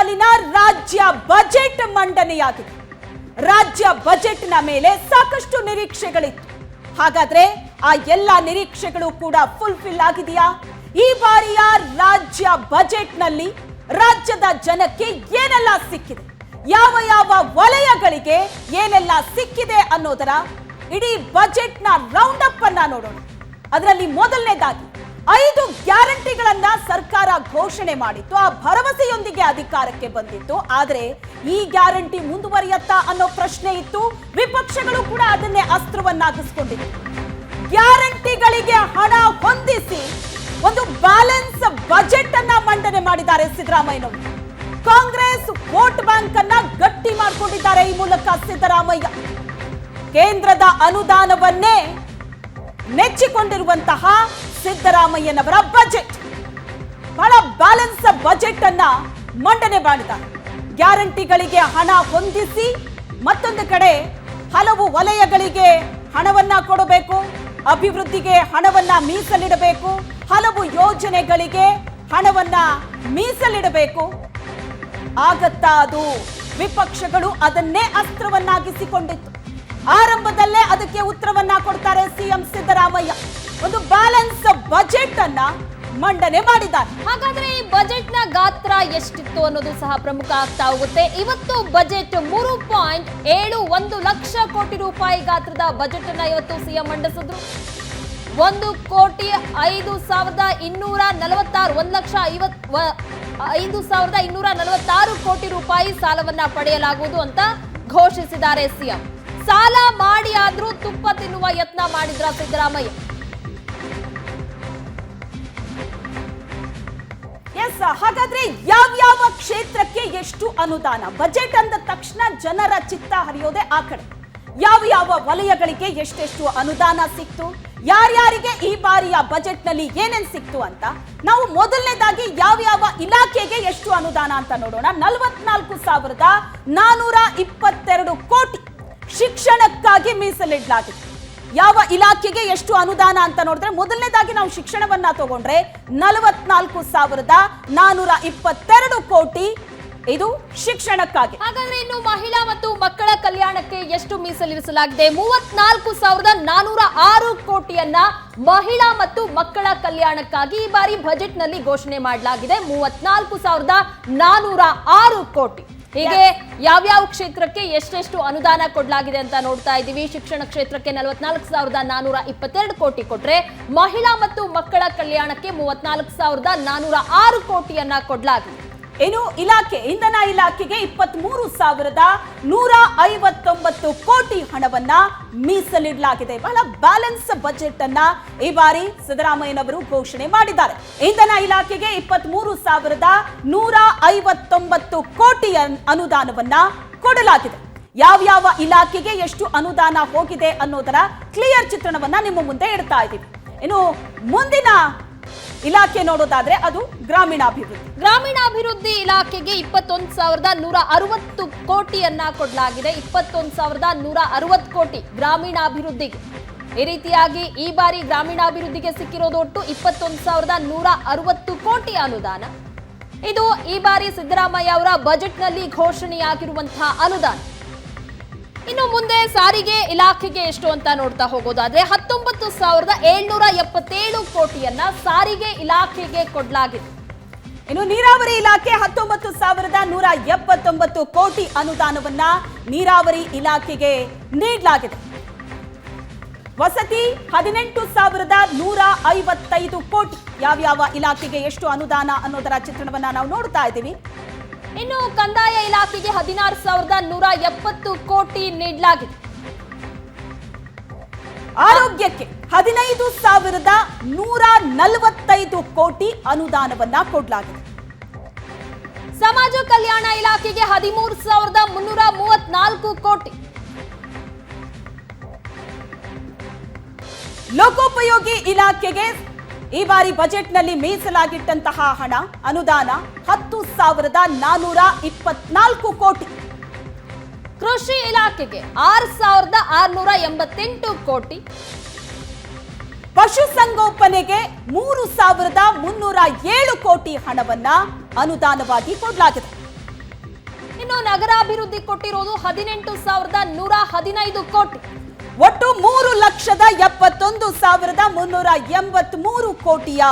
ಸಾಲಿನ ರಾಜ್ಯ ಬಜೆಟ್ ಮಂಡನೆಯಾಗಿದೆ. ರಾಜ್ಯ ಬಜೆಟ್ನ ಮೇಲೆ ಸಾಕಷ್ಟು ನಿರೀಕ್ಷೆಗಳಿತ್ತು. ಹಾಗಾದ್ರೆ ಆ ಎಲ್ಲ ನಿರೀಕ್ಷೆಗಳು ಕೂಡ ಫುಲ್ಫಿಲ್ ಆಗಿದೆಯಾ? ಈ ಬಾರಿಯ ರಾಜ್ಯ ಬಜೆಟ್ನಲ್ಲಿ ರಾಜ್ಯದ ಜನಕ್ಕೆ ಏನೆಲ್ಲ ಸಿಕ್ಕಿದೆ? ಯಾವ ಯಾವ ವಲಯಗಳಿಗೆ ಏನೆಲ್ಲ ಸಿಕ್ಕಿದೆ ಅನ್ನೋದರ ಇಡೀ ಬಜೆಟ್ನ ರೌಂಡ್ ಅಪ್ ಅನ್ನ ನೋಡೋಣ. ಅದರಲ್ಲಿ ಮೊದಲನೇದಾಗಿ ಐದು ಗ್ಯಾರಂಟಿಗಳನ್ನ ಸರ್ಕಾರ ಘೋಷಣೆ ಮಾಡಿತ್ತು. ಆ ಭರವಸೆಯೊಂದಿಗೆ ಅಧಿಕಾರಕ್ಕೆ ಬಂದಿತ್ತು. ಆದರೆ ಈ ಗ್ಯಾರಂಟಿ ಮುಂದುವರಿಯತ್ತಾ ಅನ್ನೋ ಪ್ರಶ್ನೆ ಇತ್ತು. ವಿಪಕ್ಷಗಳು ಕೂಡ ಅದನ್ನೇ ಅಸ್ತ್ರವನ್ನಾಗಿಸ್ಕೊಂಡಿತ್ತು ಗ್ಯಾರಂಟಿಗಳಿಗೆ ಹಣ ಹೊಂದಿಸಿ ಒಂದು ಬ್ಯಾಲೆನ್ಸ್ ಬಜೆಟ್ ಅನ್ನ ಮಂಡನೆ ಮಾಡಿದ್ದಾರೆ ಸಿದ್ದರಾಮಯ್ಯನವರು. ಕಾಂಗ್ರೆಸ್ ವೋಟ್ ಬ್ಯಾಂಕ್ ಅನ್ನ ಗಟ್ಟಿ ಮಾಡಿಕೊಂಡಿದ್ದಾರೆ ಈ ಮೂಲಕ ಸಿದ್ದರಾಮಯ್ಯ. ಕೇಂದ್ರದ ಅನುದಾನವನ್ನೇ ನೆಚ್ಚಿಕೊಂಡಿರುವಂತಹ ಸಿದ್ದರಾಮಯ್ಯನವರ ಬಜೆಟ್ ಬಹಳ ಬ್ಯಾಲೆನ್ಸ್ ಬಜೆಟ್ ಅನ್ನ ಮಂಡನೆ ಮಾಡಿದ್ದಾರೆ. ಗ್ಯಾರಂಟಿಗಳಿಗೆ ಹಣ ಹೊಂದಿಸಿ ಮತ್ತೊಂದು ಕಡೆ ಹಲವು ವಲಯಗಳಿಗೆ ಹಣವನ್ನ ಕೊಡಬೇಕು, ಅಭಿವೃದ್ಧಿಗೆ ಹಣವನ್ನ ಮೀಸಲಿಡಬೇಕು, ಹಲವು ಯೋಜನೆಗಳಿಗೆ ಹಣವನ್ನ ಮೀಸಲಿಡಬೇಕು. ಆಗತ್ತಾ ಅದು ವಿಪಕ್ಷಗಳು ಅದನ್ನೇ ಅಸ್ತ್ರವನ್ನಾಗಿಸಿಕೊಂಡಿತ್ತು. ಆರಂಭದಲ್ಲೇ ಅದಕ್ಕೆ ಉತ್ತರವನ್ನ ಕೊಡ್ತಾರೆ ಸಿಎಂ ಸಿದ್ದರಾಮಯ್ಯ. ಒಂದು ಬ್ಯಾಲೆನ್ಸ್ ಬಜೆಟ್ ಅನ್ನ ಮಂಡನೆ ಮಾಡಿದ್ದಾರೆ. ಹಾಗಾದ್ರೆ ಈ ಬಜೆಟ್ನ ಗಾತ್ರ ಎಷ್ಟಿತ್ತು ಅನ್ನೋದು ಸಹ ಪ್ರಮುಖ ಆಗ್ತಾ ಹೋಗುತ್ತೆ. ಇವತ್ತು ಬಜೆಟ್ ಮೂರು ಪಾಯಿಂಟ್ ಏಳು ಒಂದು ಲಕ್ಷ ಕೋಟಿ ರೂಪಾಯಿ ಗಾತ್ರದ ಬಜೆಟ್ ಅನ್ನ ಇವತ್ತು ಸಿಎಂ ಮಂಡಿಸಿದ್ರು. ಒಂದು ಕೋಟಿ ಐದು ಸಾವಿರದ ಇನ್ನೂರ ನಲವತ್ತಾರು, ಒಂದು ಲಕ್ಷ ಐವತ್ ಐದು ಸಾವಿರದ ಇನ್ನೂರ ನಲವತ್ತಾರು ಕೋಟಿ ರೂಪಾಯಿ ಸಾಲವನ್ನ ಪಡೆಯಲಾಗುವುದು ಅಂತ ಘೋಷಿಸಿದ್ದಾರೆ ಸಿಎಂ. ಸಾಲ ಮಾಡಿ ಆದ್ರೂ ತುಪ್ಪ ತಿನ್ನುವ ಯತ್ನ ಮಾಡಿದ್ರ ಸಿದ್ದರಾಮಯ್ಯ? ಎಸ್ ಹಾಗಾದ್ರೆ ಯಾವ್ಯಾವ ಕ್ಷೇತ್ರಕ್ಕೆ ಎಷ್ಟು ಅನುದಾನ? ಬಜೆಟ್ ಅಂದ ತಕ್ಷಣ ಜನರ ಚಿತ್ತ ಹರಿಯೋದೇ ಆ ಕಡೆ. ಯಾವ ಯಾವ ವಲಯಗಳಿಗೆ ಎಷ್ಟೆಷ್ಟು ಅನುದಾನ ಸಿಕ್ತು? ಯಾರ್ಯಾರಿಗೆ ಈ ಬಾರಿಯ ಬಜೆಟ್ನಲ್ಲಿ ಏನೇನ್ ಸಿಕ್ತು ಅಂತ? ನಾವು ಮೊದಲನೇದಾಗಿ ಯಾವ ಯಾವ ಇಲಾಖೆಗೆ ಎಷ್ಟು ಅನುದಾನ ಅಂತ ನೋಡೋಣ. ನಲವತ್ನಾಲ್ಕು ಸಾವಿರದ ನಾನೂರ ಇಪ್ಪತ್ತೆರಡು ಕೋಟಿ. ಶಿಕ್ಷಣಕ್ಕಾಗಿ ಮೀಸಲಿಡಲಾಗಿದೆ. ಯಾವ ಇಲಾಖೆಗೆ ಎಷ್ಟು ಅನುದಾನ ಅಂತ ನೋಡಿದ್ರೆ ಮೊದಲನೇದಾಗಿ ನಾವು ಶಿಕ್ಷಣವನ್ನ ತಗೊಂಡ್ರೆ ನಲವತ್ನಾಲ್ಕು ಸಾವಿರದ ನಾನೂರ ಇಪ್ಪತ್ತೆರಡು ಕೋಟಿ ಇದು ಶಿಕ್ಷಣಕ್ಕಾಗಿ. ಹಾಗಾದ್ರೆ ಇನ್ನು ಮಹಿಳಾ ಮತ್ತು ಮಕ್ಕಳ ಕಲ್ಯಾಣಕ್ಕೆ ಎಷ್ಟು ಮೀಸಲಿರಿಸಲಾಗಿದೆ? ಮೂವತ್ನಾಲ್ಕು ಸಾವಿರದ ನಾನೂರ ಆರು ಕೋಟಿಯನ್ನ ಮಹಿಳಾ ಮತ್ತು ಮಕ್ಕಳ ಕಲ್ಯಾಣಕ್ಕಾಗಿ ಈ ಬಾರಿ ಬಜೆಟ್ನಲ್ಲಿ ಘೋಷಣೆ ಮಾಡಲಾಗಿದೆ. ಮೂವತ್ನಾಲ್ಕು ಸಾವಿರದ ನಾನೂರ ಆರು ಕೋಟಿ. ಹೀಗೆ ಯಾವ್ಯಾವ ಕ್ಷೇತ್ರಕ್ಕೆ ಎಷ್ಟೆಷ್ಟು ಅನುದಾನ ಕೊಡಲಾಗಿದೆ ಅಂತ ನೋಡ್ತಾ ಇದ್ದೀವಿ. ಶಿಕ್ಷಣ ಕ್ಷೇತ್ರಕ್ಕೆ ನಲವತ್ನಾಲ್ಕು ಸಾವಿರದ ನಾನೂರ ಇಪ್ಪತ್ತೆರಡು ಕೋಟಿ ಕೊಟ್ರೆ ಮಹಿಳಾ ಮತ್ತು ಮಕ್ಕಳ ಕಲ್ಯಾಣಕ್ಕೆ ಮೂವತ್ನಾಲ್ಕು ಸಾವಿರದ ನಾನೂರ ಆರು ಕೋಟಿಯನ್ನ ಕೊಡಲಾಗಿದೆ. ಇನ್ನು ಇಲಾಖೆ, ಇಂಧನ ಇಲಾಖೆಗೆ ಇಪ್ಪತ್ತ್ ಮೂರು ಸಾವಿರದ ನೂರ ಐವತ್ತೊಂಬತ್ತು ಕೋಟಿ ಹಣವನ್ನ ಮೀಸಲಿಡಲಾಗಿದೆ. ಬಹಳ ಬ್ಯಾಲೆನ್ಸ್ ಬಜೆಟ್ ಅನ್ನ ಈ ಬಾರಿ ಸಿದ್ದರಾಮಯ್ಯನವರು ಘೋಷಣೆ ಮಾಡಿದ್ದಾರೆ. ಇಂಧನ ಇಲಾಖೆಗೆ ಇಪ್ಪತ್ತ್ ಮೂರು ಸಾವಿರದ ನೂರ ಐವತ್ತೊಂಬತ್ತು ಕೋಟಿ ಅನ್- ಅನುದಾನವನ್ನ ಕೊಡಲಾಗಿದೆ. ಯಾವ್ಯಾವ ಇಲಾಖೆಗೆ ಎಷ್ಟು ಅನುದಾನ ಹೋಗಿದೆ ಅನ್ನೋದರ ಕ್ಲಿಯರ್ ಚಿತ್ರಣವನ್ನ ನಿಮ್ಮ ಮುಂದೆ ಇಡ್ತಾ ಇದ್ದೀವಿ. ಇನ್ನು ಮುಂದಿನ ಇಲಾಖೆ ನೋಡೋದಾದ್ರೆ ಅದು ಗ್ರಾಮೀಣಾಭಿವೃದ್ಧಿ. ಗ್ರಾಮೀಣಾಭಿವೃದ್ಧಿ ಇಲಾಖೆಗೆ ಇಪ್ಪತ್ತೊಂದು ಸಾವಿರದ ನೂರ ಅರವತ್ತು ಕೋಟಿಯನ್ನ ಕೊಡಲಾಗಿದೆ. ಇಪ್ಪತ್ತೊಂದು ಸಾವಿರದ ನೂರ ಅರವತ್ತು ಕೋಟಿ ಗ್ರಾಮೀಣಾಭಿವೃದ್ಧಿಗೆ ಈ ರೀತಿಯಾಗಿ ಈ ಬಾರಿ ಗ್ರಾಮೀಣಾಭಿವೃದ್ಧಿಗೆ ಸಿಕ್ಕಿರೋದು ಒಟ್ಟು ಇಪ್ಪತ್ತೊಂದು ಸಾವಿರದ ನೂರ ಅರವತ್ತು ಕೋಟಿ ಅನುದಾನ. ಇದು ಈ ಬಾರಿ ಸಿದ್ದರಾಮಯ್ಯ ಅವರ ಬಜೆಟ್ನಲ್ಲಿ ಘೋಷಣೆಯಾಗಿರುವಂತಹ ಅನುದಾನ. ಇನ್ನು ಮುಂದೆ ಸಾರಿಗೆ ಇಲಾಖೆಗೆ ಎಷ್ಟು ಅಂತ ನೋಡ್ತಾ ಹೋಗೋದಾದ್ರೆ ಹತ್ತೊಂಬತ್ತು ಸಾವಿರದ ಏಳ್ನೂರ ಎಪ್ಪತ್ತೇಳು ಕೋಟಿಯನ್ನ ಸಾರಿಗೆ ಇಲಾಖೆಗೆ ಕೊಡಲಾಗಿದೆ. ಇನ್ನು ನೀರಾವರಿ ಇಲಾಖೆ ಹತ್ತೊಂಬತ್ತು ಸಾವಿರದ ನೂರ ಎಪ್ಪತ್ತೊಂಬತ್ತು ಕೋಟಿ ಅನುದಾನವನ್ನ ನೀರಾವರಿ ಇಲಾಖೆಗೆ ನೀಡಲಾಗಿದೆ. ವಸತಿ ಹದಿನೆಂಟು ಸಾವಿರದ ನೂರ ಐವತ್ತೈದು ಕೋಟಿ. ಯಾವ್ಯಾವ ಇಲಾಖೆಗೆ ಎಷ್ಟು ಅನುದಾನ ಅನ್ನೋದರ ಚಿತ್ರಣವನ್ನ ನಾವು ನೋಡ್ತಾ ಇದ್ದೀವಿ. ಇನ್ನು ಕಂದಾಯ ಇಲಾಖೆಗೆ ಹದಿನಾರು ಸಾವಿರದ ನೂರ ಎಪ್ಪತ್ತು ಕೋಟಿ ನೀಡಲಾಗಿದೆ. ಆರೋಗ್ಯಕ್ಕೆ ಹದಿನೈದು ಸಾವಿರದ ನೂರ ನಲವತ್ತೈದು ಕೋಟಿ ಅನುದಾನವನ್ನ ಕೊಡಲಾಗಿದೆ. ಸಮಾಜ ಕಲ್ಯಾಣ ಇಲಾಖೆಗೆ ಹದಿಮೂರು ಸಾವಿರದ ಮುನ್ನೂರ ಮೂವತ್ನಾಲ್ಕು ಕೋಟಿ. ಲೋಕೋಪಯೋಗಿ ಇಲಾಖೆಗೆ ಈ ಬಾರಿ ಬಜೆಟ್ನಲ್ಲಿ ಮೀಸಲಾಗಿಟ್ಟಂತಹ ಹಣ ಅನುದಾನ ಹತ್ತು ಸಾವಿರದ ನಾನೂರ ಇಪ್ಪತ್ನಾಲ್ಕು ಕೋಟಿ. ಕೃಷಿ ಇಲಾಖೆಗೆ ಆರು ಸಾವಿರದ ಆರುನೂರ ಎಂಬತ್ತೆಂಟು ಕೋಟಿ. ಪಶುಸಂಗೋಪನೆಗೆ ಮೂರು ಸಾವಿರದ ಮುನ್ನೂರ ಏಳು ಕೋಟಿ ಹಣವನ್ನ ಅನುದಾನವಾಗಿ ಕೊಡಲಾಗಿದೆ. ಇನ್ನು ನಗರಾಭಿವೃದ್ಧಿ ಕೊಟ್ಟಿರೋದು ಹದಿನೆಂಟು ಸಾವಿರದ ನೂರ ಹದಿನೈದು ಕೋಟಿ. ಒಟ್ಟು ಮೂರು ಲಕ್ಷದ ಎಪ್ಪತ್ತೊಂದು ಸಾವಿರದ ಮುನ್ನೂರ ಎಂಬತ್ ಮೂರು ಕೋಟಿಯ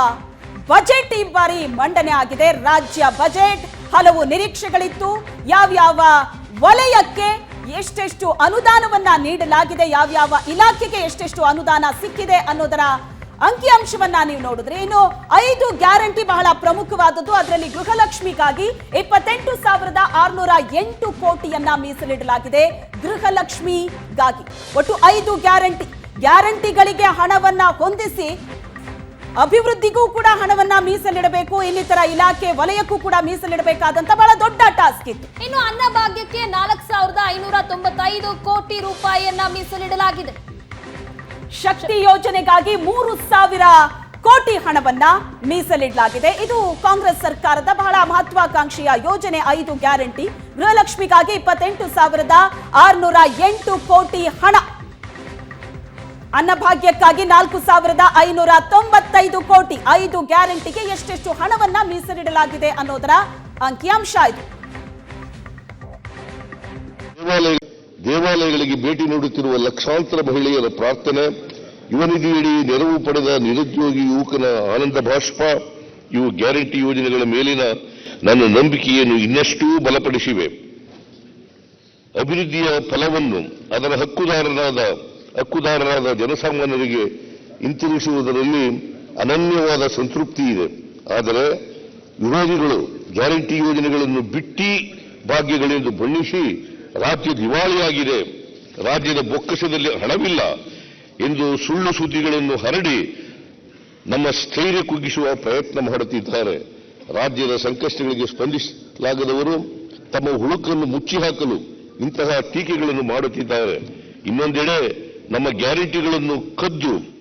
ಬಜೆಟ್ ಈ ಬಾರಿ ಮಂಡನೆ ಆಗಿದೆ. ರಾಜ್ಯ ಬಜೆಟ್ ಹಲವು ನಿರೀಕ್ಷೆಗಳಿತ್ತು. ಯಾವ್ಯಾವ ವಲಯಕ್ಕೆ ಎಷ್ಟೆಷ್ಟು ಅನುದಾನವನ್ನ ನೀಡಲಾಗಿದೆ, ಯಾವ್ಯಾವ ಇಲಾಖೆಗೆ ಎಷ್ಟೆಷ್ಟು ಅನುದಾನ ಸಿಕ್ಕಿದೆ ಅನ್ನೋದರ ಅಂಕಿಅಂಶವನ್ನ ನೀವು ನೋಡಿದ್ರೆ ಇನ್ನು ಐದು ಗ್ಯಾರಂಟಿ ಬಹಳ ಪ್ರಮುಖವಾದದ್ದು. ಅದರಲ್ಲಿ ಗೃಹಲಕ್ಷ್ಮಿಗಾಗಿ ಇಪ್ಪತ್ತೆಂಟು ಸಾವಿರದ ಆರುನೂರ ಎಂಟು ಕೋಟಿಯನ್ನ ಮೀಸಲಿಡಲಾಗಿದೆ. ಗೃಹಲಕ್ಷ್ಮಿಗಾಗಿ ಒಟ್ಟು ಐದು ಗ್ಯಾರಂಟಿ. ಗ್ಯಾರಂಟಿಗಳಿಗೆ ಹಣವನ್ನ ಹೊಂದಿಸಿ ಅಭಿವೃದ್ಧಿಗೂ ಕೂಡ ಹಣವನ್ನ ಮೀಸಲಿಡಬೇಕು. ಇನ್ನಿತರ ಇಲಾಖೆ ವಲಯಕ್ಕೂ ಕೂಡ ಮೀಸಲಿಡಬೇಕಾದಂತ ಬಹಳ ದೊಡ್ಡ ಟಾಸ್ಕ್ ಇತ್ತು. ಇನ್ನು ಅನ್ನಭಾಗ್ಯಕ್ಕೆ ನಾಲ್ಕು ಸಾವಿರದ ಐನೂರ ತೊಂಬತ್ತೈದು ಕೋಟಿ ರೂಪಾಯಿಯನ್ನ ಮೀಸಲಿಡಲಾಗಿದೆ. ಶಕ್ತಿ ಯೋಜನೆಗಾಗಿ ಮೂರು ಸಾವಿರ ಕೋಟಿ ಹಣವನ್ನ ಮೀಸಲಿಡಲಾಗಿದೆ. ಇದು ಕಾಂಗ್ರೆಸ್ ಸರ್ಕಾರದ ಬಹಳ ಮಹತ್ವಾಕಾಂಕ್ಷೆಯ ಯೋಜನೆ. ಐದು ಗ್ಯಾರಂಟಿ. ಗೃಹಲಕ್ಷ್ಮಿಗಾಗಿ ಇಪ್ಪತ್ತೆಂಟು ಸಾವಿರದ ಆರುನೂರ ಎಂಟು ಕೋಟಿ ಹಣ. ಅನ್ನಭಾಗ್ಯಕ್ಕಾಗಿ ನಾಲ್ಕು ಸಾವಿರದ ಐನೂರ ತೊಂಬತ್ತೈದು ಕೋಟಿ. ಐದು ಗ್ಯಾರಂಟಿಗೆ ಎಷ್ಟೆಷ್ಟು ಹಣವನ್ನ ಮೀಸಲಿಡಲಾಗಿದೆ ಅನ್ನೋದರ ಅಂಕಿಅಂಶ ಇದು. ದೇವಾಲಯಗಳಿಗೆ ಭೇಟಿ ನೀಡುತ್ತಿರುವ ಲಕ್ಷಾಂತರ ಮಹಿಳೆಯರ ಪ್ರಾರ್ಥನೆ, ಯುವನಿಧಿಯಡಿ ನೆರವು ಪಡೆದ ನಿರುದ್ಯೋಗಿ ಯುವಕನ ಆನಂದ ಭಾಷ್ಪ, ಇವು ಗ್ಯಾರಂಟಿ ಯೋಜನೆಗಳ ಮೇಲಿನ ನನ್ನ ನಂಬಿಕೆಯನ್ನು ಇನ್ನಷ್ಟೂ ಬಲಪಡಿಸಿವೆ. ಅಭಿವೃದ್ಧಿಯ ಫಲವನ್ನು ಅದರ ಹಕ್ಕುದಾರರಾದ ಹಕ್ಕುದಾರರಾದ ಜನಸಾಮಾನ್ಯರಿಗೆ ಹಿಂತಿರುಗಿಸುವುದರಲ್ಲಿ ಅನನ್ಯವಾದ ಸಂತೃಪ್ತಿ ಇದೆ. ಆದರೆ ವಿರೋಧಿಗಳು ಗ್ಯಾರಂಟಿ ಯೋಜನೆಗಳನ್ನು ಬಿಟ್ಟಿ ಭಾಗ್ಯಗಳೆಂದು ಬಣ್ಣಿಸಿ ರಾಜ್ಯ ದಿವಾಳಿಯಾಗಿದೆ. ರಾಜ್ಯದ ಬೊಕ್ಕಸದಲ್ಲಿ ಹಣವಿಲ್ಲ. ಎಂದು ಸುಳ್ಳು ಸುದ್ದಿಗಳನ್ನು ಹರಡಿ ನಮ್ಮ ಸ್ಥೈರ್ಯ ಕುಗ್ಗಿಸುವ ಪ್ರಯತ್ನ ಮಾಡುತ್ತಿದ್ದಾರೆ. ರಾಜ್ಯದ ಸಂಕಷ್ಟಗಳಿಗೆ ಸ್ಪಂದಿಸಲಾಗದವರು ತಮ್ಮ ಹುಳುಕನ್ನು ಮುಚ್ಚಿ ಹಾಕಲು ಇಂತಹ ಟೀಕೆಗಳನ್ನು ಮಾಡುತ್ತಿದ್ದಾರೆ. ಇನ್ನೊಂದೆಡೆ ನಮ್ಮ ಗ್ಯಾರಂಟಿಗಳನ್ನು ಕದ್ದು.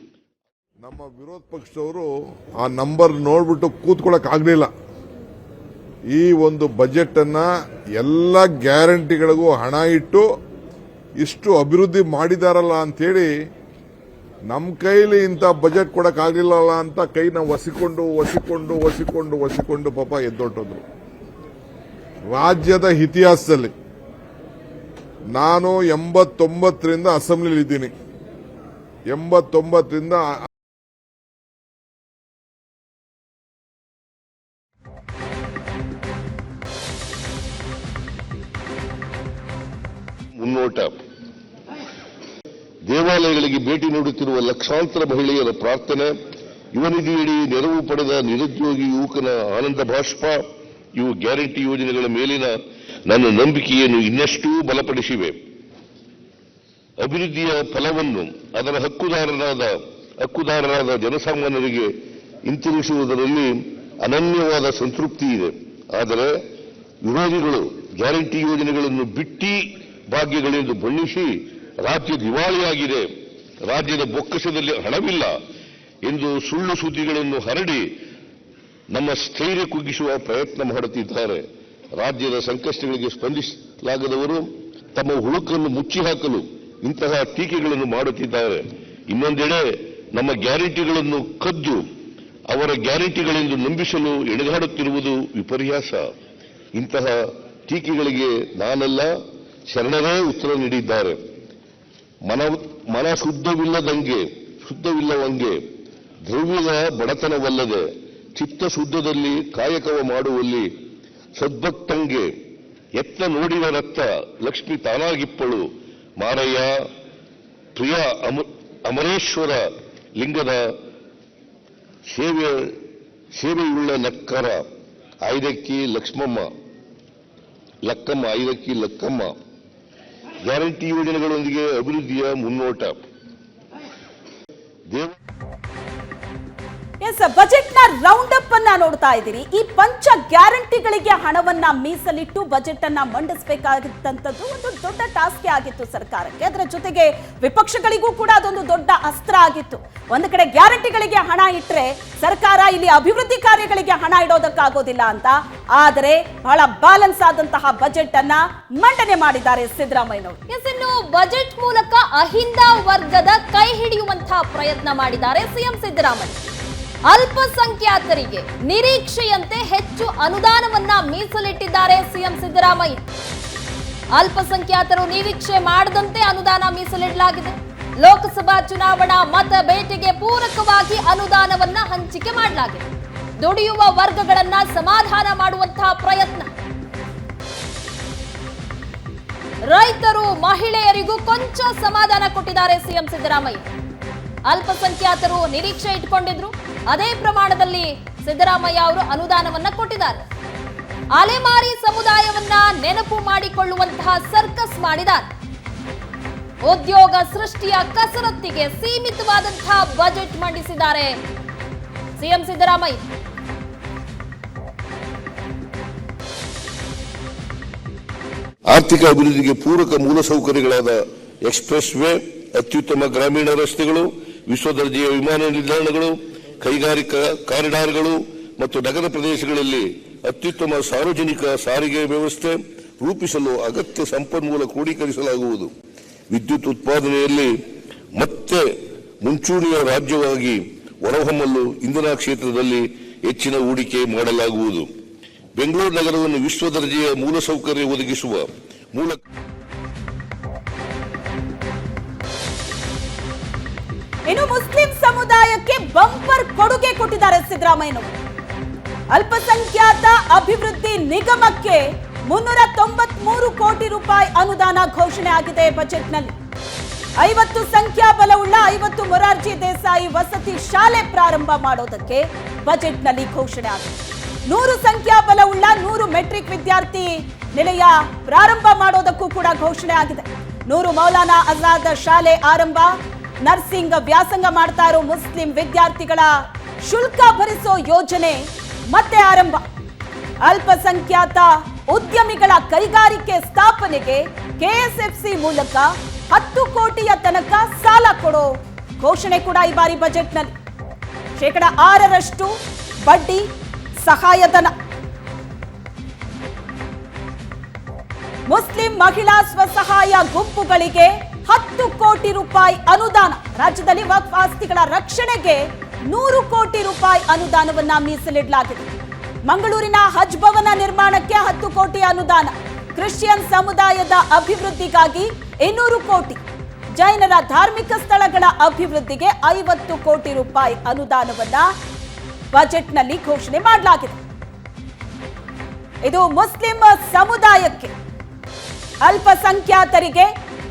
ನಮ್ಮ ವಿರೋಧ ಪಕ್ಷದವರು ಆ ನಂಬರ್ ನೋಡ್ಬಿಟ್ಟು ಕೂತ್ಕೊಳ್ಳಕ್ ಆಗ್ಲಿಲ್ಲ. ಈ ಒಂದು ಬಜೆಟ್ ಅನ್ನ ಎಲ್ಲ ಗ್ಯಾರಂಟಿಗಳಿಗೂ ಹಣ ಇಟ್ಟು ಇಷ್ಟು ಅಭಿವೃದ್ಧಿ ಮಾಡಿದಾರಲ್ಲ ಅಂತೇಳಿ ನಮ್ಮ ಕೈಲಿ ಇಂಥ ಬಜೆಟ್ ಕೊಡೋಕ್ಕಾಗಲಿಲ್ಲಲ್ಲ ಅಂತ ಕೈನ ಒಸಿಕೊಂಡು ಒಸಿಕೊಂಡು ಒಸಿಕೊಂಡು ಒಸಿಕೊಂಡು ಪಾಪ ಎದ್ದೊಟ್ಟದ್ರು ರಾಜ್ಯದ ಇತಿಹಾಸದಲ್ಲಿ ನಾನು ಎಂಬತ್ತೊಂಬತ್ತರಿಂದ ಅಸೆಂಬ್ಲಿಲಿ ಇದ್ದೀನಿ ಎಂಬತ್ತೊಂಬತ್ತರಿಂದ ಮುನ್ನೋಟ ದೇವಾಲಯಗಳಿಗೆ ಭೇಟಿ ನೀಡುತ್ತಿರುವ ಲಕ್ಷಾಂತರ ಮಹಿಳೆಯರ ಪ್ರಾರ್ಥನೆ, ಯುವನಿಧಿಯಡಿ ನೆರವು ಪಡೆದ ನಿರುದ್ಯೋಗಿ ಯುವಕನ ಆನಂದ ಭಾಷ್ಪ, ಇವು ಗ್ಯಾರಂಟಿ ಯೋಜನೆಗಳ ಮೇಲಿನ ನನ್ನ ನಂಬಿಕೆಯನ್ನು ಇನ್ನಷ್ಟೂ ಬಲಪಡಿಸಿವೆ. ಅಭಿವೃದ್ಧಿಯ ಫಲವನ್ನು ಅದರ ಹಕ್ಕುದಾರರಾದ ಹಕ್ಕುದಾರರಾದ ಜನಸಾಮಾನ್ಯರಿಗೆ ಹಿಂತಿರುಗಿಸುವುದರಲ್ಲಿ ಅನನ್ಯವಾದ ಸಂತೃಪ್ತಿ ಇದೆ. ಆದರೆ ವಿರೋಧಿಗಳು ಗ್ಯಾರಂಟಿ ಯೋಜನೆಗಳನ್ನು ಬಿಟ್ಟಿ ಭಾಗ್ಯಗಳೆಂದು ಬಣ್ಣಿಸಿ ರಾಜ್ಯ ದಿವಾಳಿಯಾಗಿದೆ. ರಾಜ್ಯದ ಬೊಕ್ಕಸದಲ್ಲಿ ಹಣವಿಲ್ಲ. ಎಂದು ಸುಳ್ಳು ಸುದ್ದಿಗಳನ್ನು ಹರಡಿ ನಮ್ಮ ಸ್ಥೈರ್ಯ ಕುಗ್ಗಿಸುವ ಪ್ರಯತ್ನ ಮಾಡುತ್ತಿದ್ದಾರೆ. ರಾಜ್ಯದ ಸಂಕಷ್ಟಗಳಿಗೆ ಸ್ಪಂದಿಸಲಾಗದವರು ತಮ್ಮ ಹುಳುಕನ್ನು ಮುಚ್ಚಿ ಹಾಕಲು ಇಂತಹ ಟೀಕೆಗಳನ್ನು ಮಾಡುತ್ತಿದ್ದಾರೆ. ಇನ್ನೊಂದೆಡೆ ನಮ್ಮ ಗ್ಯಾರಂಟಿಗಳನ್ನು ಕದ್ದು ಅವರ ಗ್ಯಾರಂಟಿಗಳೆಂದು ನಂಬಿಸಲು ಎಣೆಗಾಡುತ್ತಿರುವುದು ವಿಪರ್ಯಾಸ. ಇಂತಹ ಟೀಕೆಗಳಿಗೆ ನಾನೆಲ್ಲ ಶರಣರೇ ಉತ್ತರ ನೀಡಿದ್ದಾರೆ. ಮನ ಮನ ಶುದ್ಧವಿಲ್ಲದಂಗೆ, ಶುದ್ಧವಿಲ್ಲವಂಗೆ ದ್ರವ್ಯದ ಬಡತನವಲ್ಲದೆ ಚಿತ್ತ ಶುದ್ಧದಲ್ಲಿ ಕಾಯಕವ ಮಾಡುವಲ್ಲಿ ಸದ್ಭಕ್ತಂಗೆ ಎತ್ತ ನೋಡಿದ ರಕ್ತ ಲಕ್ಷ್ಮಿ ತಾನಾಗಿಪ್ಪಳು. ಮಾರಯ್ಯ, ಪ್ರಿಯ ಅಮ, ಅಮರೇಶ್ವರ ಲಿಂಗದ ಸೇವೆ, ಸೇವೆಯುಳ್ಳ ನಕ್ಕರ ಐದಕ್ಕಿ ಲಕ್ಷ್ಮಮ್ಮ, ಲಕ್ಕಮ್ಮ ಐದಕ್ಕಿ ಲಕ್ಕಮ್ಮ. ಗ್ಯಾರಂಟಿ ಯೋಜನೆಗಳೊಂದಿಗೆ ಅಭಿವೃದ್ಧಿಯ ಮುನ್ನೋಟ. ಎಸ್ ಬಜೆಟ್ನ ರೌಂಡ್ ಅಪ್ ಅನ್ನ ನೋಡ್ತಾ ಇದ್ದೀರಿ. ಈ ಪಂಚ ಗ್ಯಾರಂಟಿಗಳಿಗೆ ಹಣವನ್ನ ಮೀಸಲಿಟ್ಟು ಬಜೆಟ್ ಅನ್ನ ಒಂದು ದೊಡ್ಡ ಟಾಸ್ಕ್ ಆಗಿತ್ತು ಸರ್ಕಾರಕ್ಕೆ. ಅದರ ಜೊತೆಗೆ ವಿಪಕ್ಷಗಳಿಗೂ ಕೂಡ ಅದೊಂದು ದೊಡ್ಡ ಅಸ್ತ್ರ ಆಗಿತ್ತು. ಒಂದು ಕಡೆ ಗ್ಯಾರಂಟಿಗಳಿಗೆ ಹಣ ಇಟ್ಟರೆ ಸರ್ಕಾರ ಇಲ್ಲಿ ಅಭಿವೃದ್ಧಿ ಕಾರ್ಯಗಳಿಗೆ ಹಣ ಇಡೋದಕ್ಕಾಗೋದಿಲ್ಲ ಅಂತ. ಆದರೆ ಬಹಳ ಬ್ಯಾಲೆನ್ಸ್ ಆದಂತಹ ಬಜೆಟ್ ಅನ್ನ ಮಂಡನೆ ಮಾಡಿದ್ದಾರೆ ಸಿದ್ದರಾಮಯ್ಯನವರು. ಬಜೆಟ್ ಮೂಲಕ ಅಹಿಂದ ವರ್ಗದ ಕೈ ಹಿಡಿಯುವಂತಹ ಪ್ರಯತ್ನ ಮಾಡಿದ್ದಾರೆ ಸಿಎಂ ಸಿದ್ದರಾಮಯ್ಯ. ಅಲ್ಪಸಂಖ್ಯಾತರಿಗೆ ನಿರೀಕ್ಷೆಯಂತೆ ಹೆಚ್ಚು ಅನುದಾನವನ್ನ ಮೀಸಲಿಟ್ಟಿದ್ದಾರೆ ಸಿಎಂ ಸಿದ್ದರಾಮಯ್ಯ. ಅಲ್ಪಸಂಖ್ಯಾತರು ನಿರೀಕ್ಷೆ ಮಾಡದಂತೆ ಅನುದಾನ ಮೀಸಲಿಡಲಾಗಿದೆ. ಲೋಕಸಭಾ ಚುನಾವಣಾ ಮತ ಬೇಟೆಗೆ ಪೂರಕವಾಗಿ ಅನುದಾನವನ್ನ ಹಂಚಿಕೆ ಮಾಡಲಾಗಿದೆ. ದುಡಿಯುವ ವರ್ಗಗಳನ್ನ ಸಮಾಧಾನ ಮಾಡುವಂತಹ ಪ್ರಯತ್ನ. ರೈತರು ಮಹಿಳೆಯರಿಗೂ ಕೊಂಚ ಸಮಾಧಾನ ಕೊಟ್ಟಿದ್ದಾರೆ ಸಿಎಂ ಸಿದ್ದರಾಮಯ್ಯ. ಅಲ್ಪಸಂಖ್ಯಾತರು ನಿರೀಕ್ಷೆ ಇಟ್ಕೊಂಡಿದ್ರು. ಅದೇ ಪ್ರಮಾಣದಲ್ಲಿ ಸಿದ್ದರಾಮಯ್ಯ ಅವರು ಅನುದಾನವನ್ನ ಕೊಟ್ಟಿದ್ದಾರೆ. ಅಲೆಮಾರಿ ಸಮುದಾಯವನ್ನ ನೆನಪು ಮಾಡಿಕೊಳ್ಳುವಂತಹ ಸರ್ಕಸ್ ಮಾಡಿದ್ದಾರೆ. ಉದ್ಯೋಗ ಸೃಷ್ಟಿಯ ಕಸರತ್ತಿಗೆ ಸೀಮಿತವಾದಂತಹ ಬಜೆಟ್ ಮಂಡಿಸಿದ್ದಾರೆ ಸಿಎಂ ಸಿದ್ದರಾಮಯ್ಯ. ಆರ್ಥಿಕ ಅಭಿವೃದ್ಧಿಗೆ ಪೂರಕ ಮೂಲಸೌಕರ್ಯಗಳಾದ ಎಕ್ಸ್ಪ್ರೆಸ್ ವೇ ಅತ್ಯುತ್ತಮ ಗ್ರಾಮೀಣ ರಸ್ತೆಗಳು ವಿಶ್ವ ದರ್ಜೆಯ ವಿಮಾನ ನಿಲ್ದಾಣಗಳು, ಕೈಗಾರಿಕಾ ಕಾರಿಡಾರ್ಗಳು ಮತ್ತು ನಗರ ಪ್ರದೇಶಗಳಲ್ಲಿ ಅತ್ಯುತ್ತಮ ಸಾರ್ವಜನಿಕ ಸಾರಿಗೆ ವ್ಯವಸ್ಥೆ ರೂಪಿಸಲು ಅಗತ್ಯ ಸಂಪನ್ಮೂಲ ಕ್ರೋಢೀಕರಿಸಲಾಗುವುದು ವಿದ್ಯುತ್ ಉತ್ಪಾದನೆಯಲ್ಲಿ ಮತ್ತೆ ಮುಂಚೂಣಿಯ ರಾಜ್ಯವಾಗಿ ಹೊರಹೊಮ್ಮಲು ಇಂಧನ ಕ್ಷೇತ್ರದಲ್ಲಿ ಹೆಚ್ಚಿನ ಹೂಡಿಕೆ ಮಾಡಲಾಗುವುದು. ಬೆಂಗಳೂರು ನಗರವನ್ನು ವಿಶ್ವ ದರ್ಜೆಯ ಮೂಲಸೌಕರ್ಯ ಒದಗಿಸುವ ಮೂಲಕ ಇನ್ನು ಮುಸ್ಲಿಂ ಸಮುದಾಯಕ್ಕೆ ಬಂಪರ್ ಕೊಡುಗೆ ಕೊಟ್ಟಿದ್ದಾರೆ ಸಿದ್ದರಾಮಯ್ಯನವರು ಅಲ್ಪಸಂಖ್ಯಾತ ಅಭಿವೃದ್ಧಿ ನಿಗಮಕ್ಕೆ ಮುನ್ನೂರ ತೊಂಬತ್ಮೂರು ಕೋಟಿ ರೂಪಾಯಿ ಅನುದಾನ ಘೋಷಣೆ ಆಗಿದೆ ಬಜೆಟ್ನಲ್ಲಿ. ಐವತ್ತು ಸಂಖ್ಯಾಬಲವುಳ್ಳ ಐವತ್ತು ಮೊರಾರ್ಜಿ ದೇಸಾಯಿ ವಸತಿ ಶಾಲೆ ಪ್ರಾರಂಭ ಮಾಡೋದಕ್ಕೆ ಬಜೆಟ್ನಲ್ಲಿ ಘೋಷಣೆ ಆಗಿದೆ. ನೂರು ಸಂಖ್ಯಾಬಲವುಳ್ಳ ನೂರು ಮೆಟ್ರಿಕ್ ವಿದ್ಯಾರ್ಥಿ ನಿಲಯ ಪ್ರಾರಂಭ ಮಾಡೋದಕ್ಕೂ ಕೂಡ ಘೋಷಣೆ ಆಗಿದೆ. ನೂರು ಮೌಲಾನಾ ಅಜಾದ್ ಶಾಲೆ ಆರಂಭ ನರ್ಸಿಂಗ್ ವ್ಯಾಸಂಗ ಮಾಡ್ತಾ ಇರೋ ಮುಸ್ಲಿಂ ವಿದ್ಯಾರ್ಥಿಗಳ ಶುಲ್ಕ ಭರಿಸೋ ಯೋಜನೆ ಮತ್ತೆ ಆರಂಭ. ಅಲ್ಪಸಂಖ್ಯಾತ ಉದ್ಯಮಿಗಳ ಕೈಗಾರಿಕೆ ಸ್ಥಾಪನೆಗೆ ಕೆಎಸ್ಎಫ್ಸಿ ಮೂಲಕ ಹತ್ತು ಕೋಟಿಯ ತನಕ ಸಾಲ ಕೊಡೋ ಘೋಷಣೆ ಕೂಡ ಈ ಬಾರಿ ಬಜೆಟ್ನಲ್ಲಿ. ಶೇಕಡ ಆರರಷ್ಟು ಬಡ್ಡಿ ಸಹಾಯಧನ. ಮುಸ್ಲಿಂ ಮಹಿಳಾ ಸ್ವಸಹಾಯ ಗುಂಪುಗಳಿಗೆ ಹತ್ತು ಕೋಟಿ ರೂಪಾಯಿ ಅನುದಾನ. ರಾಜ್ಯದಲ್ಲಿ ವಕ್ಫ್ ಆಸ್ತಿಗಳ ರಕ್ಷಣೆಗೆ ನೂರು ಕೋಟಿ ರೂಪಾಯಿ ಅನುದಾನವನ್ನ ಮೀಸಲಿಡಲಾಗಿದೆ. ಮಂಗಳೂರಿನ ಹಜ್ ಭವನ ನಿರ್ಮಾಣಕ್ಕೆ ಹತ್ತು ಕೋಟಿ ಅನುದಾನ. ಕ್ರಿಶ್ಚಿಯನ್ ಸಮುದಾಯದ ಅಭಿವೃದ್ಧಿಗಾಗಿ ಇನ್ನೂರು ಕೋಟಿ. ಜೈನರ ಧಾರ್ಮಿಕ ಸ್ಥಳಗಳ ಅಭಿವೃದ್ಧಿಗೆ ಐವತ್ತು ಕೋಟಿ ರೂಪಾಯಿ ಅನುದಾನವನ್ನ ಬಜೆಟ್ನಲ್ಲಿ ಘೋಷಣೆ ಮಾಡಲಾಗಿದೆ. ಇದು ಮುಸ್ಲಿಂ ಸಮುದಾಯಕ್ಕೆ ಅಲ್ಪಸಂಖ್ಯಾತರಿಗೆ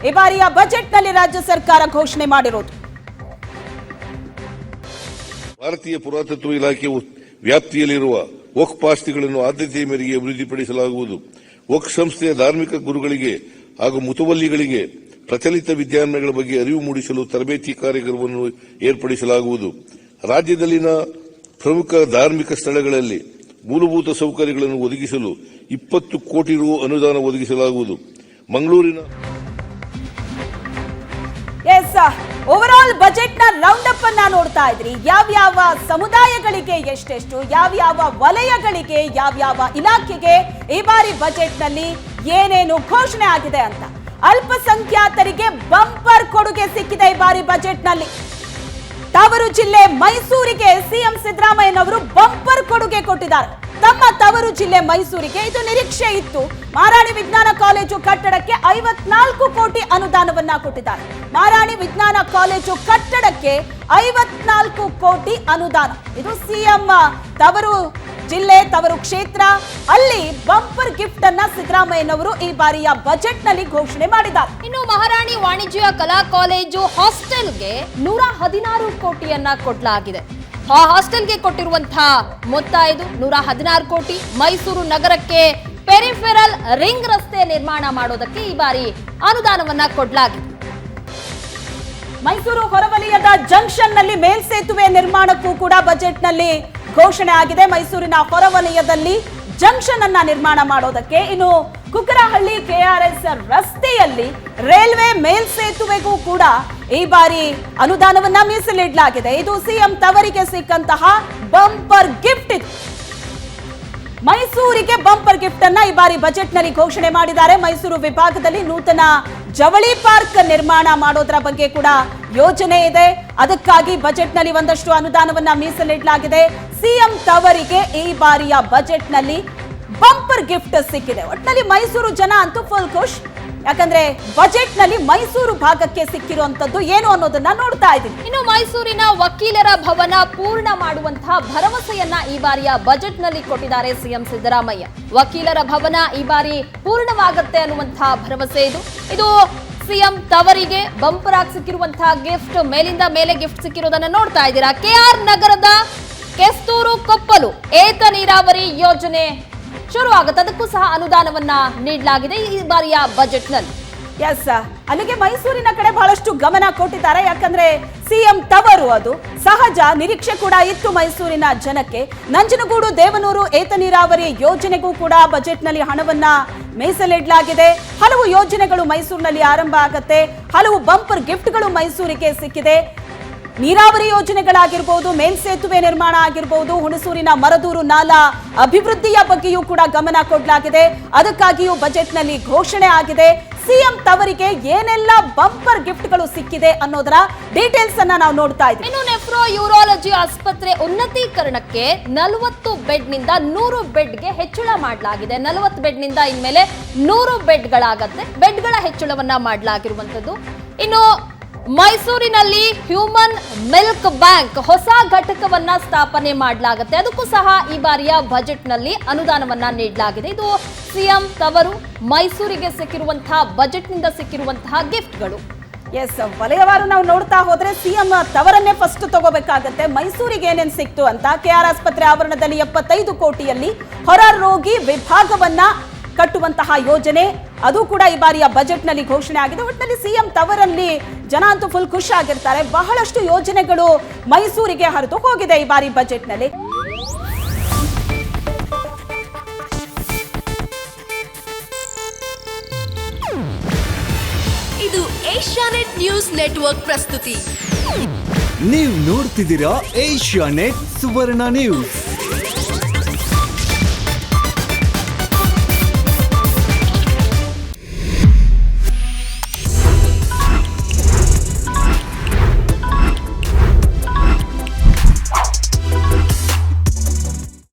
ಈ ಬಾರಿಯ ಬಜೆಟ್ನಲ್ಲಿ ರಾಜ್ಯ ಸರ್ಕಾರ ಘೋಷಣೆ ಮಾಡಿರೋದು. ಭಾರತೀಯ ಪುರಾತತ್ವ ಇಲಾಖೆ ವ್ಯಾಪ್ತಿಯಲ್ಲಿರುವ ವಕ್ಫ್ ಆಸ್ತಿಗಳನ್ನು ಆದ್ಯತೆಯ ಮೇರೆಗೆ ಅಭಿವೃದ್ಧಿಪಡಿಸಲಾಗುವುದು. ವಕ್ಫ್ ಸಂಸ್ಥೆಯ ಧಾರ್ಮಿಕ ಗುರುಗಳಿಗೆ ಹಾಗೂ ಮುತುವಲ್ಲಿಗಳಿಗೆ ಪ್ರಚಲಿತ ವಿದ್ಯಮಾನಗಳ ಬಗ್ಗೆ ಅರಿವು ಮೂಡಿಸಲು ತರಬೇತಿ ಕಾರ್ಯಕ್ರಮವನ್ನು ಏರ್ಪಡಿಸಲಾಗುವುದು. ರಾಜ್ಯದಲ್ಲಿನ ಪ್ರಮುಖ ಧಾರ್ಮಿಕ ಸ್ಥಳಗಳಲ್ಲಿ ಮೂಲಭೂತ ಸೌಕರ್ಯಗಳನ್ನು ಒದಗಿಸಲು ಇಪ್ಪತ್ತು ಕೋಟಿ ರು ಅನುದಾನ ಒದಗಿಸಲಾಗುವುದು. ಮಂಗಳೂರಿನ ಓವರ್ ಆಲ್ ಬಜೆಟ್ನ ರೌಂಡ್ ಅಪ್ ಅನ್ನ ನೋಡ್ತಾ ಇದ್ರಿ. ಯಾವ್ಯಾವ ಸಮುದಾಯಗಳಿಗೆ ಎಷ್ಟೆಷ್ಟು, ಯಾವ್ಯಾವ ವಲಯಗಳಿಗೆ, ಯಾವ್ಯಾವ ಇಲಾಖೆಗೆ ಈ ಬಾರಿ ಬಜೆಟ್ನಲ್ಲಿ ಏನೇನು ಘೋಷಣೆ ಆಗಿದೆ ಅಂತ. ಅಲ್ಪಸಂಖ್ಯಾತರಿಗೆ ಬಂಪರ್ ಕೊಡುಗೆ ಸಿಕ್ಕಿದೆ ಈ ಬಾರಿ ಬಜೆಟ್ನಲ್ಲಿ ತವರು ಜಿಲ್ಲೆ ಮೈಸೂರಿಗೆ ಸಿಎಂ ಸಿದ್ದರಾಮಯ್ಯನವರು ಬಂಪರ್ ಕೊಡುಗೆ ಕೊಟ್ಟಿದ್ದಾರೆ. ತಮ್ಮ ತವರು ಜಿಲ್ಲೆ ಮೈಸೂರಿಗೆ ಇದು ನಿರೀಕ್ಷೆ ಇತ್ತು. ಮಾರಾಣಿ ವಿಜ್ಞಾನ ಕಾಲೇಜು ಕಟ್ಟಡಕ್ಕೆ ಐವತ್ನಾಲ್ಕು ಕೋಟಿ ಅನುದಾನವನ್ನ ಕೊಟ್ಟಿದ್ದಾರೆ. ಮಾರಾಣಿ ವಿಜ್ಞಾನ ಕಾಲೇಜು ಕಟ್ಟಡಕ್ಕೆ ಐವತ್ನಾಲ್ಕು ಕೋಟಿ ಅನುದಾನ. ಇದು ಸಿಎಂ ತವರು ಜಿಲ್ಲೆ, ತವರು ಕ್ಷೇತ್ರ. ಅಲ್ಲಿ ಬಂಪರ್ ಗಿಫ್ಟ್ ಅನ್ನ ಸಿದ್ದರಾಮಯ್ಯನವರು ಈ ಬಾರಿಯ ಬಜೆಟ್ನಲ್ಲಿ ಘೋಷಣೆ ಮಾಡಿದ್ದಾರೆ. ಇನ್ನು ಮಹಾರಾಣಿ ವಾಣಿಜ್ಯ ಕಲಾ ಕಾಲೇಜು ಹಾಸ್ಟೆಲ್ಗೆ ನೂರ ಹದಿನಾರು ಕೋಟಿಯನ್ನ ಕೊಡಲಾಗಿದೆ. ಆ ಹಾಸ್ಟೆಲ್ಗೆ ಕೊಟ್ಟಿರುವಂತಹ ಮೊತ್ತ ಇದು ನೂರ ಹದಿನಾರು ಕೋಟಿ ಮೈಸೂರು ನಗರಕ್ಕೆ ಪೆರಿಫೆರಲ್ ರಿಂಗ್ ರಸ್ತೆ ನಿರ್ಮಾಣ ಮಾಡೋದಕ್ಕೆ ಈ ಬಾರಿ ಅನುದಾನವನ್ನ ಕೊಡಲಾಗಿದೆ. ಮೈಸೂರು ಹೊರವಲಯದ ಜಂಕ್ಷನ್ನಲ್ಲಿ ಮೇಲ್ಸೇತುವೆ ನಿರ್ಮಾಣಕ್ಕೂ ಕೂಡ ಬಜೆಟ್ನಲ್ಲಿ ಘೋಷಣೆ ಆಗಿದೆ. ಮೈಸೂರಿನ ಹೊರವಲಯದಲ್ಲಿ ಜಂಕ್ಷನ್ ಅನ್ನ ನಿರ್ಮಾಣ ಮಾಡೋದಕ್ಕೆ ಇನ್ನು ಕುಕ್ಕರಹಳ್ಳಿ ಕೆಆರ್ಎಸ್ ರಸ್ತೆಯಲ್ಲಿ ರೈಲ್ವೆ ಮೇಲ್ಸೇತುವೆಗೂ ಕೂಡ ಈ ಬಾರಿ ಅನುದಾನವನ್ನ ಮೀಸಲಿಡಲಾಗಿದೆ. ಇದು ಸಿಎಂ ತವರಿಗೆ ಸಿಕ್ಕಂತಹ ಬಂಪರ್ ಗಿಫ್ಟ್ ಇದು. ಮೈಸೂರಿಗೆ ಬಂಪರ್ ಗಿಫ್ಟ್ ಅನ್ನ ಈ ಬಾರಿ ಬಜೆಟ್ನಲ್ಲಿ ಘೋಷಣೆ ಮಾಡಿದ್ದಾರೆ. ಮೈಸೂರು ವಿಭಾಗದಲ್ಲಿ ನೂತನ ಜವಳಿ ಪಾರ್ಕ್ ನಿರ್ಮಾಣ ಮಾಡೋದ್ರ ಬಗ್ಗೆ ಕೂಡ ಯೋಜನೆ ಇದೆ. ಅದಕ್ಕಾಗಿ ಬಜೆಟ್ನಲ್ಲಿ ಒಂದಷ್ಟು ಅನುದಾನವನ್ನ ಮೀಸಲಿಡಲಾಗಿದೆ. ಸಿಎಂ ತವರಿಗೆ ಈ ಬಾರಿಯ ಬಜೆಟ್ನಲ್ಲಿ ಬಂಪರ್ ಗಿಫ್ಟ್ ಸಿಕ್ಕಿದೆ. ಒಟ್ಟಿನಲ್ಲಿ ಮೈಸೂರು ಜನ ಅಂತೂ ಫುಲ್ ಖುಷ್. ಯಾಕಂದ್ರೆ ಬಜೆಟ್ನಲ್ಲಿ ಮೈಸೂರು ಭಾಗಕ್ಕೆ ಸಿಕ್ಕಿರುವಂತದ್ದು ಏನು ಅನ್ನೋದನ್ನ ನೋಡ್ತಾ ಇದ್ದೀವಿ ಇನ್ನು ಮೈಸೂರಿನ ವಕೀಲರ ಭವನ ಪೂರ್ಣ ಮಾಡುವಂತಹ ಭರವಸೆಯನ್ನ ಈ ಬಾರಿಯ ಬಜೆಟ್ನಲ್ಲಿ ಕೊಟ್ಟಿದ್ದಾರೆ ಸಿಎಂ ಸಿದ್ದರಾಮಯ್ಯ. ವಕೀಲರ ಭವನ ಈ ಬಾರಿ ಪೂರ್ಣವಾಗುತ್ತೆ ಅನ್ನುವಂತಹ ಭರವಸೆ ಇದು. ಇದು ಸಿಎಂ ತವರಿಗೆ ಬಂಪರ್ ಆಗಿ ಸಿಕ್ಕಿರುವಂತಹ ಗಿಫ್ಟ್, ಮೇಲಿಂದ ಮೇಲೆ ಗಿಫ್ಟ್ ಸಿಕ್ಕಿರೋದನ್ನ ನೋಡ್ತಾ ಇದ್ದೀರಾ? ಕೆಆರ್ ನಗರದ ಕೆಸ್ತೂರು ಕೊಪ್ಪಲು ಏತ ನೀರಾವರಿ ಯೋಜನೆ ಶುರು ಆಗುತ್ತೆ ಅದಕ್ಕೂ ಸಹ ಅನುದಾನವನ್ನ ನೀಡಲಾಗಿದೆ ಈ ಬಾರಿಯ ಬಜೆಟ್ನಲ್ಲಿ ಎಸ್ ಅಲ್ಲಿಗೆ ಮೈಸೂರಿನ ಕಡೆ ಬಹಳಷ್ಟು ಗಮನ ಕೊಟ್ಟಿದ್ದಾರೆ. ಯಾಕಂದ್ರೆ ಸಿಎಂ ತವರು ಅದು. ಸಹಜ ನಿರೀಕ್ಷೆ ಕೂಡ ಇತ್ತು ಮೈಸೂರಿನ ಜನಕ್ಕೆ. ನಂಜನಗೂಡು, ದೇವನೂರು, ಏತ ನೀರಾವರಿ ಯೋಜನೆಗೂ ಕೂಡ ಬಜೆಟ್ನಲ್ಲಿ ಹಣವನ್ನ ಮೀಸಲಿಡಲಾಗಿದೆ. ಹಲವು ಯೋಜನೆಗಳು ಮೈಸೂರಿನಲ್ಲಿ ಆರಂಭ ಆಗತ್ತೆ. ಹಲವು ಬಂಪರ್ ಗಿಫ್ಟ್ಗಳು ಮೈಸೂರಿಗೆ ಸಿಕ್ಕಿದೆ. ನೀರಾವರಿ ಯೋಜನೆಗಳಾಗಿರ್ಬೋದು ಮೇಲ್ಸೇತುವೆ ನಿರ್ಮಾಣ ಆಗಿರ್ಬೋದು, ಹುಣಸೂರಿನ ಮರದೂರು ನಾಲಾ ಅಭಿವೃದ್ಧಿಯ ಬಗ್ಗೆಯೂ ಕೂಡ ಗಮನ ಕೊಡಲಾಗಿದೆ. ಅದಕ್ಕಾಗಿಯೂ ಬಜೆಟ್ನಲ್ಲಿ ಘೋಷಣೆ ಆಗಿದೆ. ಸಿಎಂ ತವರಿಗೆ ಏನೆಲ್ಲ ಬಂಪರ್ ಗಿಫ್ಟ್ಗಳು ಸಿಕ್ಕಿದೆ ಅನ್ನೋದರ ಡೀಟೇಲ್ಸ್ ಅನ್ನ ನಾವು ನೋಡ್ತಾ ಇದ್ದೀವಿ. ಇನ್ನು ನೆಫ್ರೋ ಯೂರಾಲಜಿ ಆಸ್ಪತ್ರೆ ಉನ್ನತೀಕರಣಕ್ಕೆ ನಲವತ್ತು ಬೆಡ್ನಿಂದ ನೂರು ಬೆಡ್ಗೆ ಹೆಚ್ಚಳ ಮಾಡಲಾಗಿದೆ. ನಲವತ್ತು ಬೆಡ್ನಿಂದ ಇನ್ಮೇಲೆ ನೂರು ಬೆಡ್ಗಳಾಗತ್ತೆ. ಬೆಡ್ಗಳ ಹೆಚ್ಚಳವನ್ನ ಮಾಡಲಾಗಿರುವಂತದ್ದು ಇನ್ನು ಮೈಸೂರಿನಲ್ಲಿ ಹ್ಯೂಮನ್ ಮಿಲ್ಕ್ ಬ್ಯಾಂಕ್ ಹೊಸ ಘಟಕವನ್ನ ಸ್ಥಾಪನೆ ಮಾಡಲಾಗುತ್ತೆ. ಅದಕ್ಕೂ ಸಹ ಈ ಬಾರಿಯ ಬಜೆಟ್ನಲ್ಲಿ ಅನುದಾನವನ್ನ ನೀಡಲಾಗಿದೆ. ಇದು ಸಿಎಂ ತವರು ಮೈಸೂರಿಗೆ ಸಿಕ್ಕಿರುವಂತಹ, ಬಜೆಟ್ನಿಂದ ಸಿಕ್ಕಿರುವಂತಹ ಗಿಫ್ಟ್ಗಳು. ಎಸ್ ವಲಯವಾರು ನಾವು ನೋಡ್ತಾ ಹೋದ್ರೆ ಸಿಎಂ ತವರನ್ನೇ ಫಸ್ಟ್ ತಗೋಬೇಕಾಗತ್ತೆ. ಮೈಸೂರಿಗೆ ಏನೇನು ಸಿಕ್ತು ಅಂತ ಕೆಆರ್ ಆಸ್ಪತ್ರೆ ಆವರಣದಲ್ಲಿ ಎಪ್ಪತ್ತೈದು ಕೋಟಿಯಲ್ಲಿ ಹೊರ ರೋಗಿ ವಿಭಾಗವನ್ನ ಕಟ್ಟುವಂತಹ ಯೋಜನೆ. ಅದು ಕೂಡ ಈ ಬಾರಿಯ ಬಜೆಟ್ನಲ್ಲಿ ಘೋಷಣೆ ಆಗಿದೆ. ಒಟ್ಟಿನಲ್ಲಿ ಸಿಎಂ ತವರಲ್ಲಿ ಜನ ಅಂತೂ ಫುಲ್ ಖುಷಿ ಆಗಿರ್ತಾರೆ. ಬಹಳಷ್ಟು ಯೋಜನೆಗಳು ಮೈಸೂರಿಗೆ ಹರಿದು ಹೋಗಿದೆ ಈ ಬಾರಿ ಬಜೆಟ್ನಲ್ಲಿ. ಇದು ಏಷ್ಯಾನೆಟ್ ನ್ಯೂಸ್ ನೆಟ್ವರ್ಕ್ ಪ್ರಸ್ತುತಿ. ನೀವು ನೋಡ್ತಿದ್ದೀರಾ ಏಷ್ಯಾ ನೆಟ್ ಸುವರ್ಣ ನ್ಯೂಸ್.